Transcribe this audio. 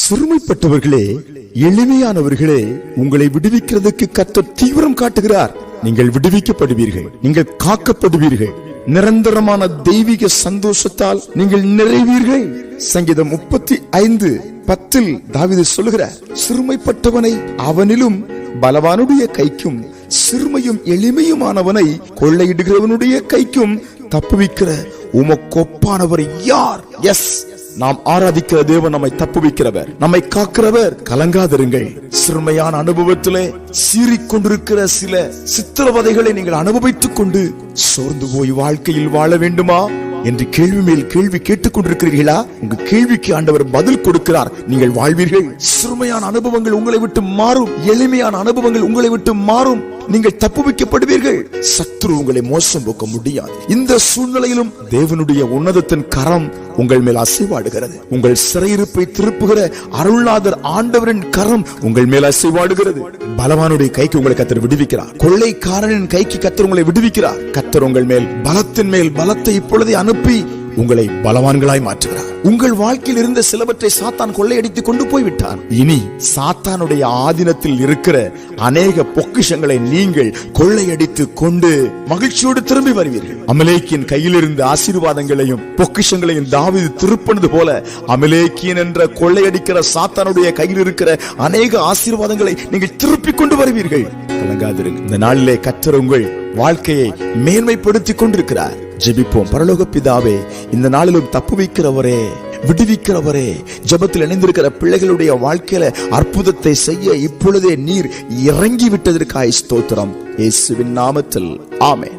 சிறுமைப்பட்டவர்களே எளிமையானவர்களே உங்களை விடுவிக்கிறதுக்கு கத்த தீவிரம் காட்டுகிறார். நீங்கள் விடுவிக்கப்படுவீர்கள் நீங்கள் காக்கப்படுவீர்கள். நிரந்தரமான தெய்வீக சந்தோஷத்தால் நீங்கள் நிறைவீர்கள். சங்கீதம் முப்பத்தி ஐந்து பத்தில் தாவீது சொல்லுகிறார் சிறுமைப்பட்டவனை அவனிலும் பலவானுடைய கைக்கும் சிறுமையும் எளிமையுமானவனை கொள்ளையிடுகிறவனுடைய கைக்கும் தப்புவிக்கிற உமக்கொப்பானவர் யார்? எஸ் நாம் ஆராதிக்கிற தேவன் நம்மை தப்புவிக்கிறவர் நம்மை காக்கிறவர். கலங்காதிருங்கள். சிறுமையான அனுபவத்திலே சீறிக்கொண்டிருக்கிற சில சித்திரவதைகளை நீங்கள் அனுபவித்துக் கொண்டு சோர்ந்து போய் வாழ்க்கையில் வாழ வேண்டுமா? என்று கேள்வி மேல் கேள்வி கேட்டுக்கொண்டிருக்கிறீர்களா உங்க கேள்விக்கு ஆண்டவர் பதில் கொடுக்கிறார். நீங்கள் வாழ்வீர்கள். சிறுமையான அனுபவங்கள் உங்களை விட்டு மாறும். எளிமையான அனுபவங்கள் உங்களை விட்டு மாறும். நீங்கள் தப்புவிக்கப்படுவீர்கள் சத்ரு உங்களை மோசம் போக்க முடியாது. இந்த சூழ்நிலையிலும் தேவனுடைய உன்னதத்தின் கரம் உங்கள் மேல் அசைவாடுகிறது. உங்கள் சிறையிருப்பை திருப்புகிற அருள்நாதர் ஆண்டவரின் கரம் உங்கள் மேல் அசைவாடுகிறது. பலவானுடைய கைக்கு உங்களை கத்தர் விடுவிக்கிறார். கொள்ளைக்காரனின் கைக்கு கத்தர் உங்களை விடுவிக்கிறார். கத்தர் உங்கள் மேல் பலத்தின் மேல் பலத்தை இப்பொழுதே அனுப்பி உங்களை பலவான்களாய் மாற்றுகிறார். உங்கள் வாழ்க்கையில் இருந்த சிலவற்றை சாத்தான் கொள்ளையடித்து கொண்டு போய் விட்டான் இனி சாத்தானுடைய ஆதீனத்தில் இருக்கிற அநேக பொக்கிஷங்களை நீங்கள் கொள்ளையடித்து கொண்டு மகிழ்ச்சியோடு திரும்பி வருவீர்கள். அமலேக்கியின் கையில் இருந்த ஆசீர்வாதங்களையும் பொக்கிஷங்களையும் தாவிது திருப்பினது போல அமலேக்கியன் என்ற கொள்ளையடிக்கிற சாத்தானுடைய கையில் இருக்கிற அநேக ஆசீர்வாதங்களை நீங்கள் திருப்பிக் கொண்டு வருவீர்கள். கலங்காதிருங்க இந்த நாளிலே கத்தர் உங்கள் வாழ்க்கையை மேன்மைப்படுத்திக் கொண்டிருக்கிறார். ஜெபிப்போம். பரலோக பிதாவே இந்த நாளிலும் தப்பு வைக்கிறவரே விடுவிக்கிறவரே ஜெபத்தில் இணைந்திருக்கிற பிள்ளைகளுடைய வாழ்க்கையில அற்புதத்தை செய்ய இப்பொழுதே நீர் இறங்கி விட்டதற்காய் ஸ்தோத்திரம். இயேசுவின் நாமத்தில். ஆமே